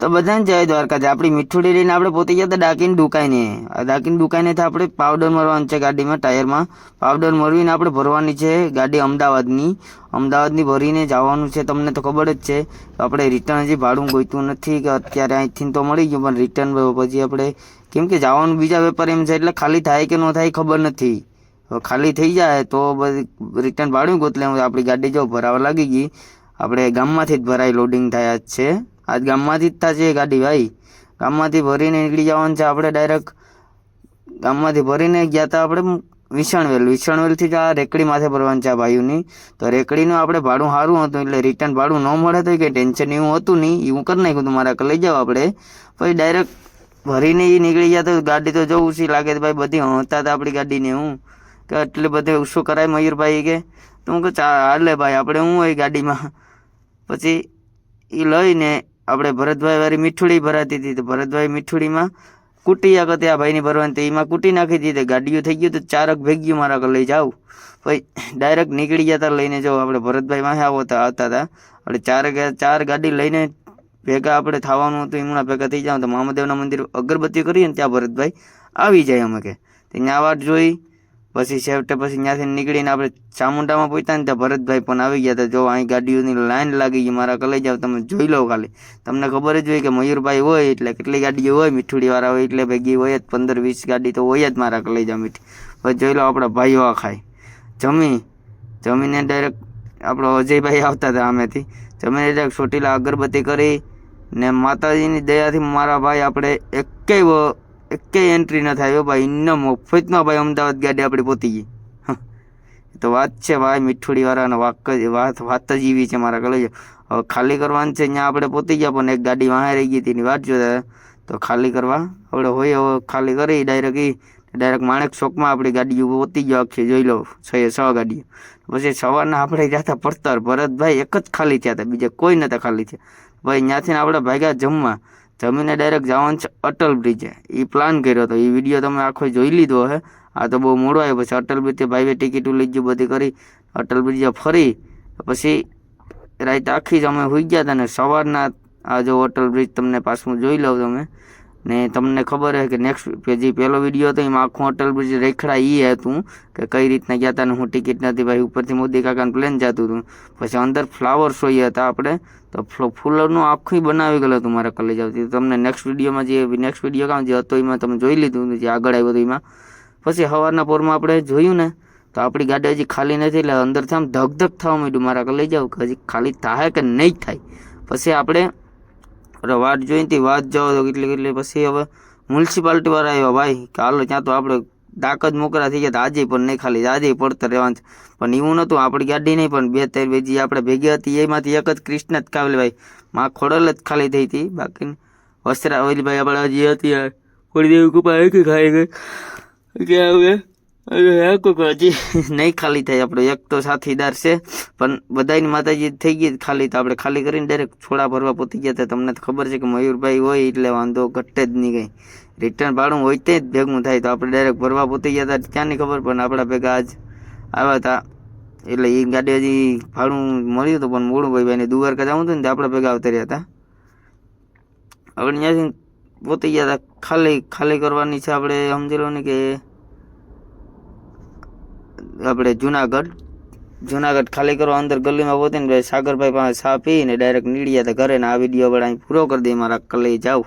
તો બધાને જય દ્વારકા છે આપણી મીઠુડી લઈને આપણે પોતે ગયા હતા ડાકીને દુકાઈને આ ડાકીને દુકાઈને તો આપણે પાવડર મરવાનું છે ગાડીમાં, ટાયરમાં. પાવડર મરવીને આપણે ભરવાની છે ગાડી અમદાવાદની. અમદાવાદની ભરીને જવાનું છે, તમને તો ખબર જ છે. આપણે રિટર્ન હજી ભાડું ગોઈતું નથી, કે અત્યારે અહીંથી તો મળી ગયું, પણ રિટર્ન પછી આપણે કેમ કે જવાનું બીજા વેપાર એમ છે, એટલે ખાલી થાય કે ન થાય ખબર નથી. ખાલી થઈ જાય તો બધી રિટર્ન ભાડું ગોતલે આપણી ગાડી જો ભરાવા લાગી ગઈ. આપણે ગામમાંથી જ ભરાય લોડિંગ થયા જ છે. આજ ગામમાંથી જ થશે ગાડી, ભાઈ. ગામમાંથી ભરીને નીકળી જવાનું છે આપણે ડાયરેક્ટ ગામમાંથી ભરીને ગયા હતા આપણે વિસણવેલ વિસણવેલથી જ આ રેકડી માથે ભરવાનું છે આ ભાઈઓની. તો રેકડીનું આપણે ભાડું સારું હતું એટલે રિટર્ન ભાડું ન મળે તો કંઈ ટેન્શન એવું હતું નહીં. એવું કરી નાખ્યું હતું મારા લઈ જાઓ આપણે. પછી ડાયરેક્ટ ભરીને એ નીકળી ગયા તો ગાડી તો જવું છે લાગે તો ભાઈ, બધી હતા હતા આપણી ગાડીને હું કે એટલે બધે શું કરાય મયુરભાઈ કે? તો હું કહું ચાલે ભાઈ, આપણે હું હોય ગાડીમાં? પછી એ લઈને આપણે ભરતભાઈ વાળી મીઠુડી ભરાતી હતી તો ભરતભાઈ મીઠુડીમાં કૂટી આગળ આ ભાઈની ભરવાની તો એમાં કુટી નાખી દીધી. ગાડીઓ થઈ ગયું તો ચારક ભેગ્યું મારા આગળ લઈ જાઉં. પછી ડાયરેક્ટ નીકળી ગયા હતા લઈને જાઉં આપણે ભરતભાઈ વાંહે આવો હતા આવતા હતા એટલે ચાર ચાર ગાડી લઈને ભેગા આપણે થવાનું હતું, એમના ભેગા થઈ જાઉં તો મહાદેવના મંદિર અગરબત્તી કરીએ ને ત્યાં ભરતભાઈ આવી જાય અમે કે. ત્યાં વાટ જોઈ પછી છેવટે પછી ત્યાંથી નીકળીને આપણે ચામુંડામાં પહોંચ્યા ને ત્યાં ભરતભાઈ પણ આવી ગયા હતા. જો અહીં ગાડીઓની લાઈન લાગી ગઈ, મારા કલે જાવ તમે જોઈ લો ખાલી. તમને ખબર જ હોય કે મયુરભાઈ હોય એટલે કેટલી ગાડીઓ હોય મીઠુડી વાળા હોય એટલે ભેગી હોય જ. પંદર વીસ ગાડી તો હોય જ મારા કલે જાવ મીઠી. પછી જોઈ લો આપણા ભાઈઓ આ ખાય. જમી. જમીને ડાયરેક્ટ આપણો અજયભાઈ આવતા હતા આમેથી. જમીને ડાયરેક્ટ ચોટીલા અગરબત્તી કરી ને માતાજીની દયાથી મારા ભાઈ આપણે એકેય એકેય એન્ટ્રી ન થાય ભાઈ. ઇન્ન મફતમાં ભાઈ અમદાવાદ ગાડી આપણી પહોંચી ગઈ. તો વાત છે ભાઈ મીઠુડી વાળાનો વાક જ, વાત વાત જ એવી છે મારા કલેજ ખાલી કરવાનું છે ત્યાં આપણે પહોંચી ગયા, પણ એક ગાડી વાહે રહી ગઈ હતી, એની વાત જોતા તો ખાલી કરવા આપણે હોય, હવે ખાલી કરી ડાયરેક્ટ એ ડાયરેક્ટ માણેક ચોકમાં આપણી ગાડી પહોંચી ગયો, આખી જોઈ લો, છ છ ગાડીઓ પછી સવારના આપણે જતા પડતર, ભરતભાઈ એક જ ખાલી થયા હતા, બીજા કોઈ નતા ખાલી થયા. ભાઈ, ત્યાંથી આપણે ભાગ્યા જમવા. જમીને ડાયરેક્ટ જવાનું છે અટલ બ્રિજે. એ પ્લાન કર્યો હતો એ વીડિયો તમે આખો જોઈ લીધો હે. આ તો બહુ મોડો આવ્યો. પછી અટલ બ્રિજે ભાઈએ ટિકિટો ગયું, બધી કરી. અટલ બ્રિજે ફરી. પછી રાત આખી જ અમે હોઈ ગયા હતા ને સવારના આ જો અટલ બ્રિજ તમને પાછું જોઈ લઉં તમે. ને તમને ખબર હે કે નેક્સ્ટ જે પહેલો વીડિયો હતો, એમાં આખું અટલ બ્રિજ રેખડા એ હતું કે કઈ રીતના ગયા હતા હું ટિકિટ નથી ભાઈ, ઉપરથી મોદી કાકાનું પ્લેન જતું હતું. પછી અંદર ફ્લાવર શો હતા આપણે તો ફૂલરનું આખું બનાવી ગયેલું હતું મારા કલેજ આવતી. તમને નેક્સ્ટ વિડીયોમાં જે નેક્સ્ટ વીડિયો કામ જે હતો, એમાં તમે જોઈ લીધું જે આગળ આવ્યું હતું એમાં. પછી સવારના પોરમાં આપણે જોયું ને, તો આપણી ગાડી હજી ખાલી નથી, એટલે અંદરથી આમ ધક થવા માંડ્યું મારા કલે જાવ હજી ખાલી થાય કે નહીં થાય. પછી આપણે અરે વાટ જોઈને હતી વાત જાઓ તો કેટલી કેટલી. પછી હવે મ્યુનિસિપાલિટી વાળા આવ્યા, ભાઈ કે હાલો ત્યાં તો આપણે ડાક જ મોકરા થઈ ગયા, તો આજે પણ નહીં ખાલી, આજે પડતર રહેવાનું પણ એવું નહોતું, આપણી ગાડી નહીં, પણ બે ત્રણ બીજી આપણે ભેગી હતી, એમાંથી એક જ કૃષ્ણ જ કાવેલ ભાઈ. માં ખોડલ જ ખાલી થઈ હતી બાકી વસ્ત્રા ભાઈ આપણે હજી હતી થોડી દેવી કૃપા એક ખાઈ ગઈ. કે હવે? હજી નહીં ખાલી થાય આપણો એક તો સાથીદાર છે, પણ બધાની માતાજી થઈ ગઈ ખાલી, તો આપણે ખાલી કરીને ડાયરેક્ટ છોડા ભરવા પહોંચી ગયા હતા. તમને તો ખબર છે કે મયુરભાઈ હોય એટલે વાંધો ઘટે જ નહીં કંઈ. રિટર્ન ભાડું હોય તે જ ભેગું થાય, તો આપણે ડાયરેક્ટ ભરવા પહોંચી ગયા હતા. ક્યાંની ખબર? પણ આપણા ભેગા આજ આવ્યા હતા. એટલે એ ગાડી હજી ભાડું મળ્યું હતું, પણ મોડું ભાઈ ભાઈને દ્વારકા જવું હતું ને, તો આપણા ભેગા આવતા રહ્યા હતા. હવે ત્યાંથી પહોંચી ગયા હતા. ખાલી ખાલી કરવાની છે આપણે, સમજી લો ને કે આપણે જુનાગઢ જુનાગઢ ખાલી કરવા અંદર ગલીમાં પહોંચીને ભાઈ સાગરભાઈ પાસે ચા પીને ડાયરેક્ટ નીડિયા હતા ઘરે ને આ વીડિયો આપણે અહીં પૂરો કરી દઈએ મારા કલે જાવ.